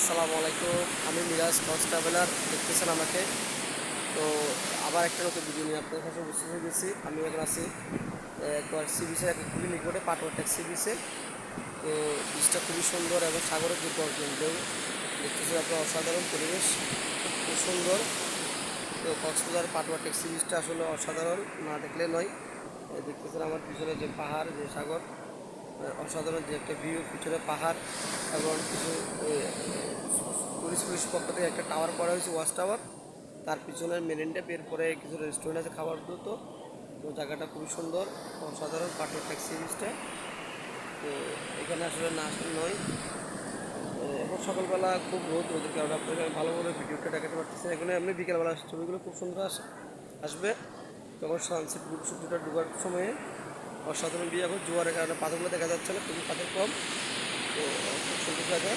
আসসালামু আলাইকুম। আমি মিরাজ কস ট্রাভেলার দেখতেছেন আমাকে? তো আবার একটা নতুন ভিডিও নিয়ে আপনাদের কাছে হয়ে গেছি। আমি এখন আছি একবার সি বিচের একটা খুবই নিকটে পাটোয়ার ট্যাক্সি বিচে তো বিচটা খুবই সুন্দর এবং সাগরের যে গর্জন ঢেউ দেখতেছেন আপনার অসাধারণ পরিবেশ, খুব সুন্দর। তো কক্সবাজার পাটোয়া ট্যাক্সি বিচটা আসলে অসাধারণ, না দেখলে নয়। দেখতেছেন আমার পিছনে যে পাহাড়, যে সাগর অসাধারণ যে একটা ভিউ পিছনে পাহাড় এবং কিছু পক্ষ থেকে একটা টাওয়ার করা হয়েছে ওয়াচ টাওয়ার তার পিছনে মেরিনটা বের পরে কিছু রেস্টুরেন্ট আছে, খাবার দ্রুত। তো জায়গাটা খুবই সুন্দর, অসাধারণ পাটোয়ার ট্যাক্সি বিচটা তো এখানে আসলে না আসলে নয় এখন সকালবেলা খুব রোদ, রোদের কারণে আপনাকে আমি ভালো করে ভিডিওটা দেখাতে পারতেছি না। এখানে এমনি বিকেলবেলা ছবিগুলো খুব সুন্দর আস, আসবে। তখন সানসেট সূর্যটা ডুবার সময়ে অসাধারণ বিয়ে এখন জোয়ারের কারণে পাথরগুলো দেখা যাচ্ছে না, খুবই পাথর কম। তো খুব সুন্দর জায়গা